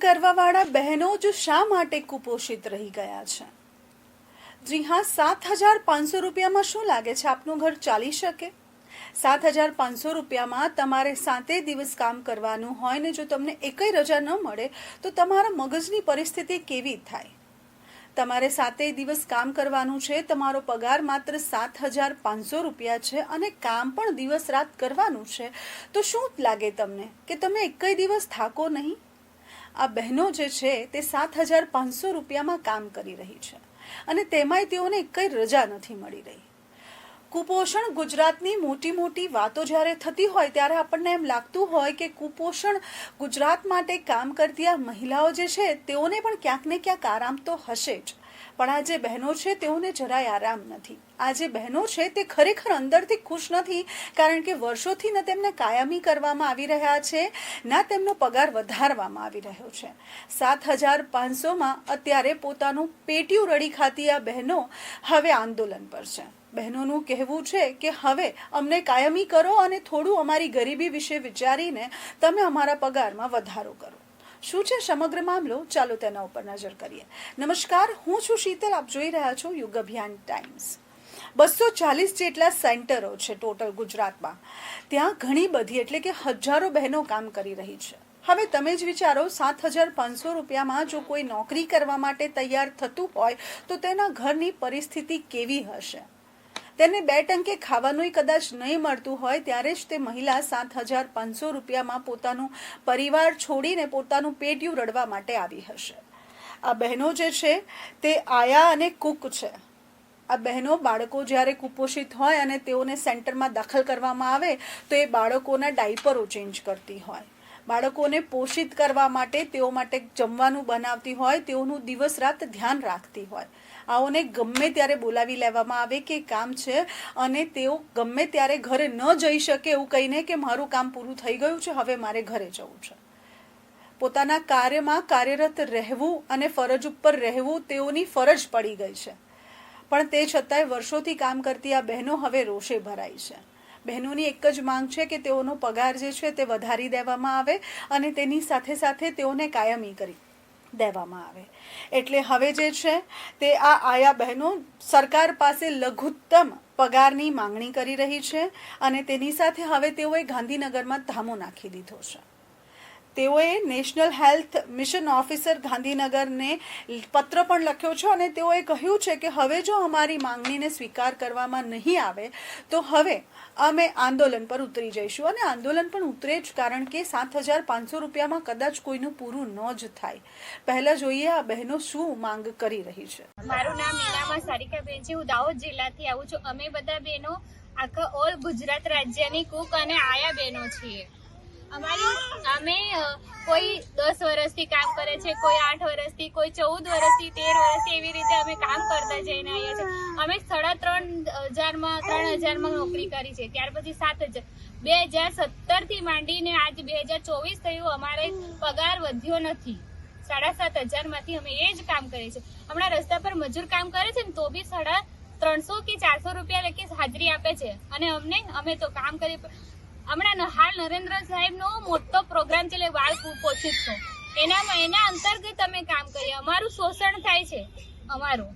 કરવાવાળા બહેનો જ શા માટે કુપોષિત રહી ગયા છે? જી હા, સાત હજાર પાંચસો રૂપિયામાં શું લાગે છે આપનું ઘર ચાલી શકે? સાત હજાર પાંચસો રૂપિયામાં તમારે સાતે દિવસ કામ કરવાનું હોય ને જો તમને એકય રજા ન મળે, તો તમારા મગજની પરિસ્થિતિ કેવી થાય? તમારે સાતેય દિવસ કામ કરવાનું છે, તમારો પગાર માત્ર સાત હજાર પાંચસો રૂપિયા છે અને કામ પણ દિવસ રાત કરવાનું છે, તો શું લાગે તમને? કે તમે એકય દિવસ થાકો નહીં? આ બહેનો જે છે તે સાત હજાર પાંચસો રૂપિયામાં કામ કરી રહી છે અને તેમાંય તેઓને કંઈ રજા નથી મળી રહી. કુપોષણ ગુજરાતની મોટી મોટી વાતો જ્યારે થતી હોય ત્યારે આપણને એમ લાગતું હોય કે કુપોષણ ગુજરાત માટે કામ કરતી આ મહિલાઓ જે છે તેઓને પણ ક્યાંક ને ક્યાંક આરામ તો હશે જ. પણ આ જે બહેનો છે, તેઓને જરાય આરામ નથી. આ જે બહેનો છે, તે ખરેખર અંદરથી ખુશ નથી, કારણ કે વર્ષોથી ન તેમને કાયમી કરવામાં આવી રહ્યા છે, ના તેમનો પગાર વધારવામાં આવી રહ્યો છે. સાત હજાર પાંચસોમાં અત્યારે પોતાનું પેટીયું રડી ખાતી આ બહેનો હવે આંદોલન પર છે. બહેનોનું કહેવું છે કે, હવે અમને કાયમી કરો અને થોડું અમારી ગરીબી વિશે વિચારીને તમે અમારા પગારમાં વધારો કરો. શું છે સમગ્ર મામલો? ચાલો તેના ઉપર નજર કરીએ. નમસ્કાર, હું છું શીતલ. આપ જોઈ રહ્યા છો યુગ અભિયાન ટાઈમ્સ. બસો ચાલીસ જેટલા સેન્ટરો છે ટોટલ ગુજરાતમાં. ત્યાં ઘણી બધી, એટલે કે હજારો બહેનો કામ કરી રહી છે. હવે તમે જ વિચારો, સાત હજાર પાંચસો રૂપિયામાં જો કોઈ નોકરી કરવા માટે તૈયાર થતું હોય, તો તેના ઘરની પરિસ્થિતિ કેવી હશે? તેને બે ટંકે ખાવાનુંય કદાચ નહીં મળતું હોય ત્યારે જ તે મહિલા સાત હજાર પાંચસો રૂપિયામાં પોતાનું પરિવાર છોડીને પોતાનું પેટિયું રડવા માટે આવી હશે. આ બહેનો જે છે તે આયા અને કુક છે. આ બહેનો બાળકો જ્યારે કુપોષિત હોય અને તેઓને સેન્ટરમાં દાખલ કરવામાં આવે તો એ બાળકોના ડાયપરો ચેન્જ કરતી હોય. બાળકોને પોષિત કરવા માટે તેઓ માટે જમવાનું બનાવતી હોય, તેઓનું દિવસ રાત ધ્યાન રાખતી હોય. આઓને ગમે ત્યારે બોલાવી લેવામાં આવે કે કામ છે અને તેઓ ગમે ત્યારે ઘરે ન જઈ શકે એવું કહીને કે મારું કામ પૂરું થઈ ગયું છે, હવે મારે ઘરે જવું છે. પોતાના કાર્યમાં કાર્યરત રહેવું અને ફરજ ઉપર રહેવું તેઓની ફરજ પડી ગઈ છે. પણ તે છતાંય વર્ષોથી કામ કરતી આ બહેનો હવે રોષે ભરાઈ છે. બહેનોની એક જ માંગ છે કે તેઓનો પગાર જે છે તે વધારી દેવામાં આવે અને તેની સાથે સાથે તેઓને કાયમી કરી દેવામાં આવે. એટલે હવે જે છે તે આ આયા બહેનો સરકાર પાસે લઘુત્તમ પગારની માંગણી કરી રહી છે અને તેની સાથે હવે તેઓએ ગાંધીનગરમાં ધામો નાખી દીધો છે. તેઓએ નેશનલ હેલ્થ મિશન ઓફિસર ગાંધીનગરને પત્ર પણ લખ્યો છે અને તેઓએ કહ્યું છે કે હવે જો અમારી માંગણીને સ્વીકાર કરવામાં નહીં આવે, તો હવે અમે આંદોલન પર ઉતરી જઈશું. અને આંદોલન પણ ઉતરે જ, કારણ કે સાત હજાર પાંચસો રૂપિયામાં કદાચ કોઈનું પૂરું ન જ થાય. પહેલા જોઈએ આ બહેનો શું માંગ કરી રહી છે. મારું નામ નીલામા સારિકાબેન છે. હું દાહોદ જિલ્લાથી આવું છું. અમે બધા બહેનો આખા ઓલ ગુજરાત રાજ્યની કુક અને આયા બહેનો છીએ. અમારી અમે કોઈ દસ વર્ષથી કામ કરે છે, કોઈ આઠ વર્ષથી, કોઈ ચૌદ વર્ષથી, તેર વર્ષથી એવી રીતે અમે કામ કરતા જઈને આવ્યા છે. અમે સાડા ત્રણ હજારમાં ત્રણ હજારમાં નોકરી કરી છે. ત્યાર પછી સાત હજાર બે હજાર સત્તરથી માંડીને આજ બે હજાર ચોવીસ થયું અમારે પગાર વધ્યો નથી. સાડા સાત હજારમાંથી અમે એ જ કામ કરીએ છીએ. હમણાં રસ્તા પર મજૂર કામ કરે છે ને, તો બી સાડા ત્રણસો કે ચારસો રૂપિયા લેખે હાજરી આપે છે. અને અમને, અમે તો કામ કરી હમણાં હાલ નરેન્દ્ર સાહેબનો મોટો પ્રોગ્રામ છે વાળ કુપોષિતનો એનામાં એના અંતર્ગત અમે કામ કરીએ અમારું શોષણ થાય છે. અમારું.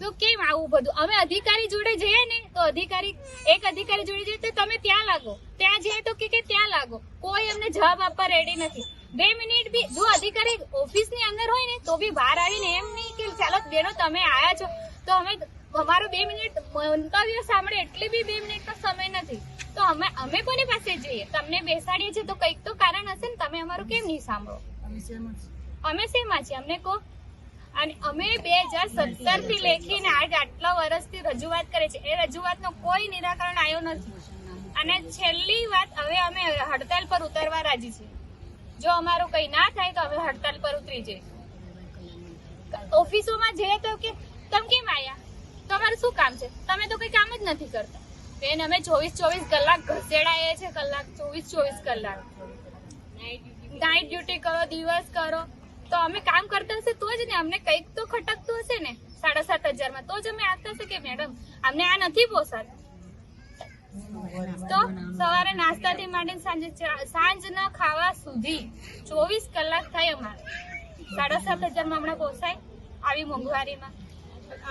તો કેમ આવું બધું? અમે અધિકારી જોડે જઈએ ને, તો અધિકારી, એક અધિકારી જોડે જઈએ તો તમે ત્યાં લાગો. ત્યાં જઈએ તો કે ત્યાં લાગો. કોઈ અમને જવાબ આપવા રેડી નથી. બે મિનિટ બી, જો અધિકારી ઓફિસની અંદર હોય ને, તો બી બહાર આવીને એમ નહીં કે ચાલો બેનો, તમે આવ્યા છો. તો અમે અમારો બે મિનિટ મંતવ્ય સાંભળે, એટલી બી બે મિનિટનો સમય નથી. તો અમે અમે કોની પાસે જઈએ? તમને બેસાડીએ છીએ તો કંઈક તો કારણ હશે ને તમે અમારું કેમ નહીં સાંભળો? અમે શેમાં છીએ? અમને કહો. અને અમે બે હજાર સત્તરથી લેખીને આજ આટલા વર્ષથી રજૂઆત કરે છે. એ રજૂઆતનો કોઈ નિરાકરણ આવ્યો નથી. અને છેલ્લી વાત હવે અમે હડતાલ પર ઉતરવા રાજી છીએ. જો અમારું કઈ ના થાય તો અમે હડતાલ પર ઉતરી જઈએ. ઓફિસોમાં જઈએ તો કે તમે કેમ આયા? તમારું શું કામ છે? તમે તો કઈ કામ જ નથી કરતા. બેન, અમે ચોવીસ ચોવીસ કલાક ઘસેડાઈએ છે કલાક ચોવીસ ચોવીસ કલાક. નાઇટ ડ્યુટી કરો, દિવસ કરો. તો અમે કામ કરતા હશે તો જ ને, અમને કંઈક તો ખટકતું હશે ને. સાડા સાત હજારમાં. તો જ અમે આવતા હશે કે, મેડમ, અમને આ નથી પોસાત. તો સવારે નાસ્તાથી માંડીને સાંજે સાંજના ખાવા સુધી ચોવીસ કલાક થાય અમારે. સાડા સાત હજારમાં હમણાં પોસાય. આવી મોંઘવારીમાં.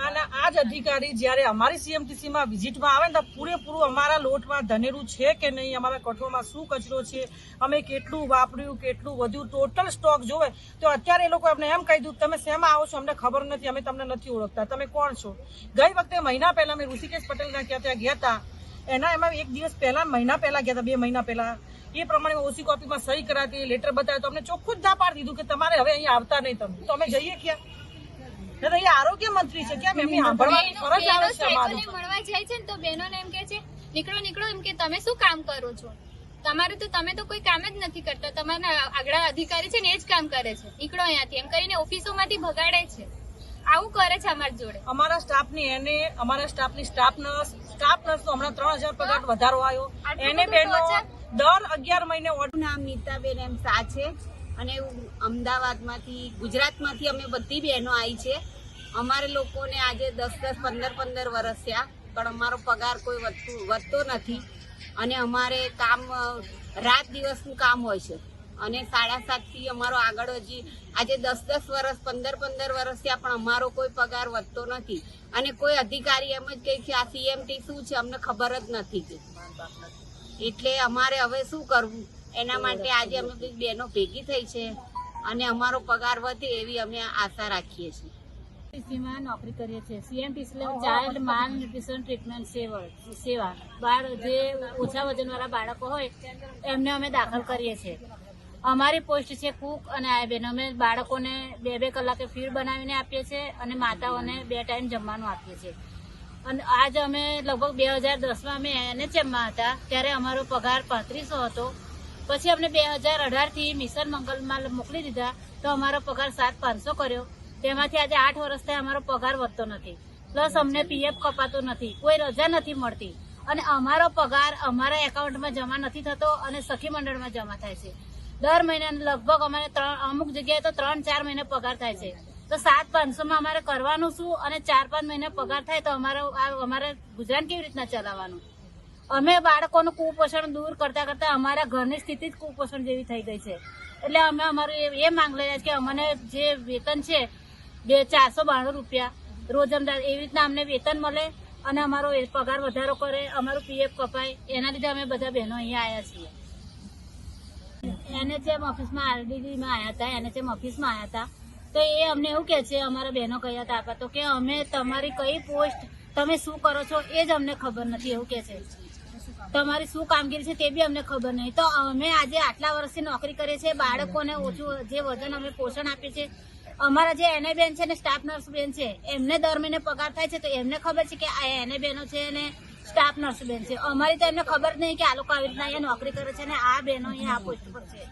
આના આ જ અધિકારી જ્યારે અમારી સીએમટીસીમાં વિઝિટમાં આવે ને તો પૂરેપૂરું અમારા લોટમાં ધનેરું છે કે નહીં, અમારા કઠોળમાં શું કચરો છે, અમે કેટલું વાપર્યું, કેટલું વધ્યું ટોટલ સ્ટોક જોવે, તો અત્યારે એ લોકો અમને એમ કહી દીધું, તમે શેમાં આવો છો? અમને ખબર નથી, અમે તમને નથી ઓળખતા. તમે કોણ છો? ગઈ વખતે મહિના પહેલા અમે ઋષિકેશ પટેલના ક્યાં ત્યાં ગયા હતા. એના એમાં એક દિવસ પહેલા, મહિના પહેલા ગયા હતા, બે મહિના પહેલા. એ પ્રમાણે ઓછી કોપીમાં સહી કરાતી લેટર બતાવ્યો તો અમને ચોખ્ખું જ ના પાડી દીધું કે તમારે હવે અહીંયા આવતા નહીં તમે. તો અમે જઈએ ક્યાં? ને આરોગ્ય મંત્રી છે કેમ એમની સાંભળવાની ફરજ આવે છે મળવા જાય છે ને તો બહેનોને એમ કે છે નીકળો નીકળો. એમ કે તમે શું કામ કરો છો? તમારે તો તમે તો કોઈ કામ જ નથી કરતા. તમારા આગળ અધિકારી છે ને એ જ કામ કરે છે. નીકળો અહીંયાથી. એમ કરીને ઓફિસોમાંથી ભગાડે છે. આવું કરે છે અમારી જોડે. અમારા સ્ટાફની એને અમારા સ્ટાફની સ્ટાફ નર્સ સ્ટાફ નર્સ નો હમણાં ત્રણ હજાર પગાર વધારો આવ્યો. એને બેનો દર અગિયાર મહિને નામ નીતાબેન એમ સા છે. અને અમદાવાદમાંથી, ગુજરાતમાંથી અમે બધી બહેનો આવી છે. અમારે લોકોને આજે દસ દસ, પંદર પંદર વર્ષ થયા, પણ અમારો પગાર કોઈ વધતું, વધતો નથી. અને અમારે કામ રાત દિવસનું કામ હોય છે. અને સાડા સાતથી અમારો આગળ હજી, આજે દસ દસ વર્ષ પંદર પંદર વર્ષ થયા, પણ અમારો કોઈ પગાર વધતો નથી. અને કોઈ અધિકારી એમ જ કહે છે, આ સીએમટી શું છે? અમને ખબર જ નથી એટલે અમારે હવે શું કરવું? એના માટે આજે અમે બહેનો ભેગી થઈ છે અને અમારો પગાર વધે એવી અમે આશા રાખીએ છીએ. સીમાં નોકરી કરીએ છીએ. C M T C child malnutrition treatment સેવા સેવા. બાળ જે ઓછા વજનવાળા બાળકો હોય, એમને અમે દાખલ કરીએ છીએ. અમારી પોસ્ટ છે કુક અને આ બેન અમે બાળકોને બે બે કલાકે ફીડ બનાવીને આપીએ છીએ અને માતાઓને બે ટાઈમ જમવાનું આપીએ છીએ. અને આજ અમે લગભગ બે હજાર દસમાં અમે એનએચએમમાં હતા, ત્યારે અમારો પગાર પાંત્રીસો હતો. પછી અમને બે હજાર અઢારથી મિશન મંગલમાં મોકલી દીધા તો અમારો પગાર સાત પાંચસો કર્યો. તેમાંથી આજે આઠ વર્ષથી અમારો પગાર વધતો નથી. પ્લસ અમને પીએફ કપાતો નથી. કોઈ રજા નથી મળતી. અને અમારો પગાર અમારા એકાઉન્ટમાં જમા નથી થતો અને સખી મંડળમાં જમા થાય છે. દર મહિને લગભગ અમારે ત્રણ, અમુક જગ્યાએ તો ત્રણ, ચાર મહિને પગાર થાય છે. તો સાત પાંચસોમાં અમારે કરવાનું શું? અને ચાર, પાંચ મહિને પગાર થાય તો અમારે અમારે ગુજરાન કેવી રીતના ચલાવવાનું? અમે બાળકોનું કુપોષણ દૂર કરતા કરતા અમારા ઘરની સ્થિતિ જ કુપોષણ જેવી થઈ ગઈ છે. એટલે અમે અમારું એ- માંગ છીએ કે અમને જે વેતન છે, બે ચારસો બાણું રૂપિયા રોજ અમદાવાદ એવી રીતના અમને વેતન મળે અને અમારો પગાર વધારો કરે, અમારું પીએફ કપાય. એના લીધે અમે બધા બહેનો અહીંયા આવ્યા છીએ. એનએચએમ ઓફિસમાં આરડીડીમાં આવ્યા હતા એનએચએમ ઓફિસમાં આવ્યા હતા, તો એ અમને એવું કહે છે, અમારા બહેનો કહ્યા હતા આપા તો કે અમે તમારી કઈ પોસ્ટ તમે શું કરો છો એ જ અમને ખબર નથી, એવું કહે છે. તમારી શું કામગીરી છે તે બી અમને ખબર નહીં. તો અમે આજે આટલા વર્ષથી નોકરી કરીએ છીએ. બાળકોને ઓછું જે વજન અમે પોષણ આપીએ છીએ. અમારા જે એને બેન છે ને, સ્ટાફ નર્સ બેન છે, એમને દર મહિને પગાર થાય છે. તો એમને ખબર છે કે આ એને બેનો છે ને સ્ટાફ નર્સ બેન છે. અમારી તો એમને ખબર નહીં કે આ લોકો આવી રીતના અહીંયા નોકરી કરે છે ને આ બહેનો અહીંયા આ પોસ્ટ પર છે.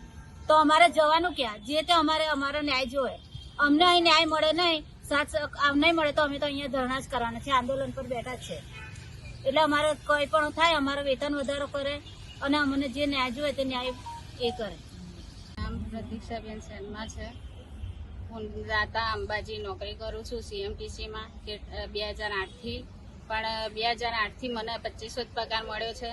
તો અમારે જવાનું ક્યાં? જે તે અમારે અમારો ન્યાય જોવે. અમને અહીં ન્યાય મળે નહીં. આમ નહીં મળે તો અમે તો અહીંયા ધરણા જ કરવાના છે આંદોલન પર બેઠા છે. એટલે અમારે કોઈ પણ થાય, અમારો વેતન વધારો કરે અને અમને જે ન્યાય જોઈએ તે ન્યાય એ કરે. નામ પ્રતીક્ષાબેન શર્મા છે. હું રાતા અંબાજી નોકરી કરું છું સીએમટીસીમાં બે હજાર આઠથી. પણ બે હજાર આઠથી મને પચીસો જ પગાર મળ્યો છે.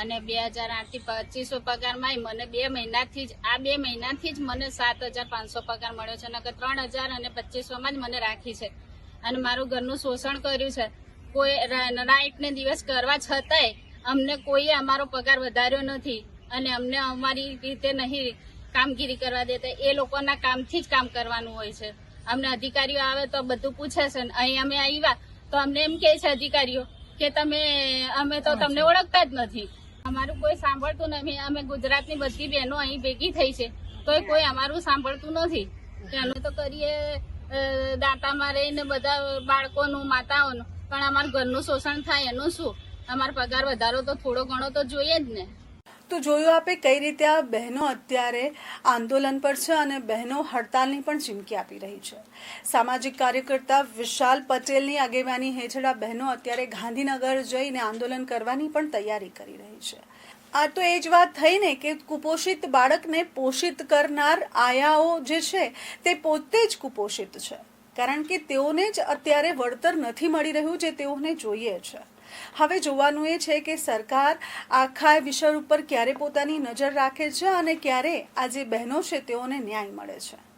અને બે હજાર આઠથી પચીસો પગારમાં મને બે મહિનાથી જ, આ બે મહિનાથી જ મને સાત હજાર પાંચસો પગાર મળ્યો છે. નકર ત્રણ હજાર અને પચીસોમાં જ મને રાખી છે. અને મારું ઘરનું શોષણ કર્યું છે. કોઈ નાઇટ ને દિવસ કરવા છતાંય અમને કોઈએ અમારો પગાર વધાર્યો નથી અને અમને અમારી રીતે નહીં કામગીરી કરવા દેતા. એ લોકોના કામથી જ કામ કરવાનું હોય છે. અમને અધિકારીઓ આવે તો બધું પૂછે છે ને અહીં અમે આવ્યા તો અમને એમ કહે છે અધિકારીઓ કે તમે અમે તો તમને ઓળખતા જ નથી. અમારું કોઈ સાંભળતું નથી. અમે ગુજરાતની બધી બહેનો અહીં ભેગી થઈ છે. તો કોઈ અમારું સાંભળતું નથી. અમે તો કરીએ દાંતામાં રહીને બધા બાળકોનું માતાઓનું. પણ અમારું ઘરનું શોષણ થાય એનું શું? અમારો પગાર વધારો તો થોડો ઘણો તો જોઈએ જ ને. તો જોયું આપે કઈ રીતે આ બહેનો અત્યારે આંદોલન પર છે અને બહેનો હડતાલની પણ ચીમકી આપી રહી છે. સામાજિક કાર્યકર્તા વિશાલ પટેલની આગેવાની હેઠળ આ બહેનો અત્યારે ગાંધીનગર જઈને આંદોલન કરવાની પણ તૈયારી કરી રહી છે. આ તો એ જ વાત થઈ ને કે કુપોષિત બાળકને પોષિત કરનાર આયાઓ જે છે તે પોતે જ કુપોષિત છે. કારણ કે તેઓને જ અત્યારે વળતર નથી મળી રહ્યું જે તેઓને જોઈએ છે. હવે જોવાનું એ છે કે સરકાર આખા વિષય ઉપર ક્યારે પોતાની નજર રાખે છે અને ક્યારે આ જે બહેનો છે તેઓને ન્યાય મળે છે.